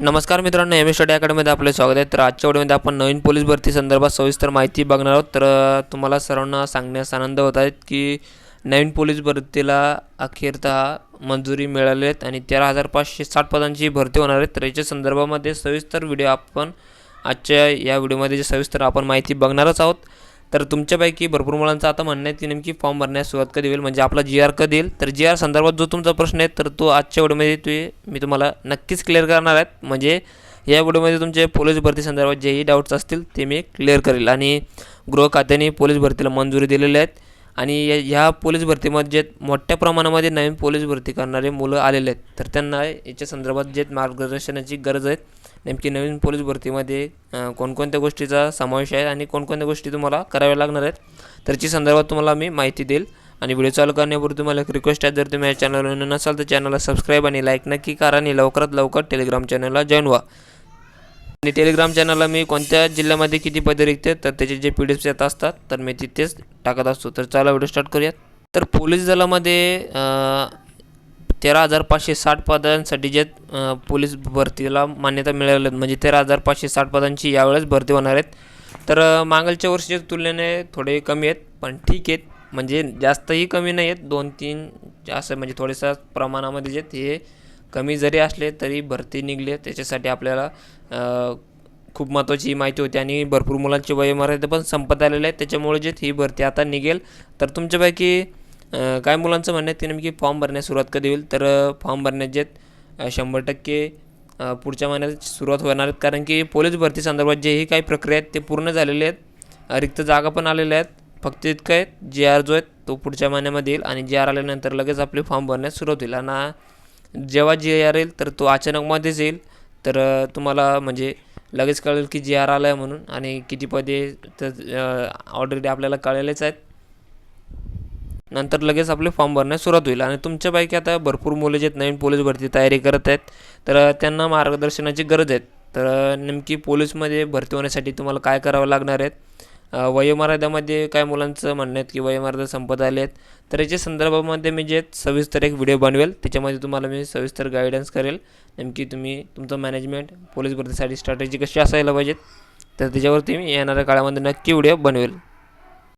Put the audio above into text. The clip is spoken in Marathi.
नमस्कार मित्रांनो एम एस स्टडी अकॅडमीमध्ये आपले स्वागत आहे. तर आजच्या व्हिडिओमध्ये आपण नवीन पोलीस भरती संदर्भात सविस्तर माहिती बघणार आहोत. तर तुम्हाला सर्वांना सांगण्यास आनंद होत आहेत की नवीन पोलीस भरतीला अखेरतः मंजुरी मिळाली आहेत आणि तेरा हजार पाचशे साठ पदांची भरती होणार आहे. तर याच्या संदर्भामध्ये सविस्तर व्हिडिओ आपण आजच्या या व्हिडिओमध्ये जे सविस्तर आपण माहिती बघणारच आहोत. तर तुमच्यापैकी भरपूर मुलांचं आता म्हणणं आहे की नेमकी फॉर्म भरण्यास सुरुवात कधी होईल? म्हणजे आपला जी आर कधी येईल? तर जी आर संदर्भात जो तुमचा प्रश्न आहे तर तो आजच्या व्हिडिओमध्ये ते मी तुम्हाला नक्कीच क्लिअर करणार आहेत म्हणजे या व्हिडिओमध्ये तुमचे पोलीस भरती संदर्भात जेही डाऊट्स असतील ते मी क्लिअर करेल. आणि गृह खात्याने पोलीस भरतीला मंजुरी दिलेली आहेत आणि या- ह्या पोलीस भरतीमध्ये जे मोठ्या प्रमाणामध्ये नवीन पोलीस भरती करणारे मुलं आलेले आहेत. तर त्यांना याच्या संदर्भात जे मार्गदर्शनाची गरज आहे. नेमकी नवीन पोलीस भरतीमध्ये कोणकोणत्या गोष्टीचा समावेश आहे आणि कोणकोणत्या गोष्टी तुम्हाला कराव्या लागणार आहेत त्याची संदर्भात तुम्हाला मी माहिती देईल. आणि व्हिडिओ चालू करण्यापूर्वी तुम्हाला एक रिक्वेस्ट आहे जर तुम्ही या चॅनलवर नसाल तर चॅनलला सबस्क्राईब आणि लाईक नक्की करा आणि लवकरात लवकर टेलिग्राम चॅनलला जॉईन व्हा. आणि टेलिग्राम चॅनलला मी कोणत्या जिल्ह्यामध्ये किती पदे रिक्त तर त्याचे जे पी डी एफ्स येत असतात तर मी तिथेच टाकत असतो. तर चला व्हिडिओ स्टार्ट करूयात. तर पोलीस दलामध्ये तेरा हजार पाचशे साठ पदांसाठी जे पोलीस भरतीला मान्यता मिळाली आहेत, म्हणजे तेरा हजार पाचशे साठ पदांची यावेळेस भरती होणार आहेत. तर मागलच्या वर्षीच्या तुलनेने थोडे कमी आहेत पण ठीक आहेत. म्हणजे जास्तही कमी नाही आहेत दोन तीन असं म्हणजे थोडेसा प्रमाणामध्ये जे आहेत हे कमी जरी असले तरी भरती निघले. त्याच्यासाठी आपल्याला खूप महत्त्वाची माहिती होती आणि भरपूर मुलांची वयोमर्यादा पण संपत आलेले आहेत. त्याच्यामुळे जे ही भरती आता निघेल. तर तुमच्यापैकी काय मुलांचं म्हणणं आहे? ते नेमकी फॉर्म भरण्यास सुरुवात कधी होईल? तर फॉर्म भरण्यात जे शंभर टक्के पुढच्या महिन्यात सुरुवात होणार आहेत. कारण की पोलीस भरती संदर्भात जेही काही प्रक्रिया आहेत ते पूर्ण झालेले आहेत. रिक्त जागा पण आलेल्या आहेत. फक्त इतकं आहे जे आर जो आहे तो पुढच्या महिन्यामध्ये येईल आणि जे आर आल्यानंतर लगेच आपले फॉर्म भरण्यास सुरुवात होईल. आणि जेव्हा जे आर येईल तर तो अचानकमध्येच येईल तर तुम्हाला म्हणजे लगेच कळेल की जे आर आला आहे म्हणून आणि किती पदे तर ऑलरेडी आपल्याला कळलेलेच आहेत. नंतर लगेच आपले फॉर्म भरण्यास सुरुवात होईल. आणि तुमच्यापैकी आता भरपूर मुलं जे आहेत नवीन पोलीस भरती तयारी करत आहेत तर त्यांना मार्गदर्शनाची गरज आहे. तर नेमकी पोलीसमध्ये भरती होण्यासाठी तुम्हाला काय करावं लागणार आहेत वयोमर्यादामध्ये काय मुलांचं म्हणणं आहेत की वयोमर्यादा संपत आले आहेत तर याच्या संदर्भामध्ये मी जे सविस्तर एक व्हिडिओ बनवेल त्याच्यामध्ये तुम्हाला मी सविस्तर गायडन्स करेल. नेमकी तुम्ही तुमचं मॅनेजमेंट पोलीस भरतीसाठी स्ट्रॅटेजी कशी असायला पाहिजेत तर त्याच्यावरती मी येणाऱ्या काळामध्ये नक्की व्हिडिओ बनवेल.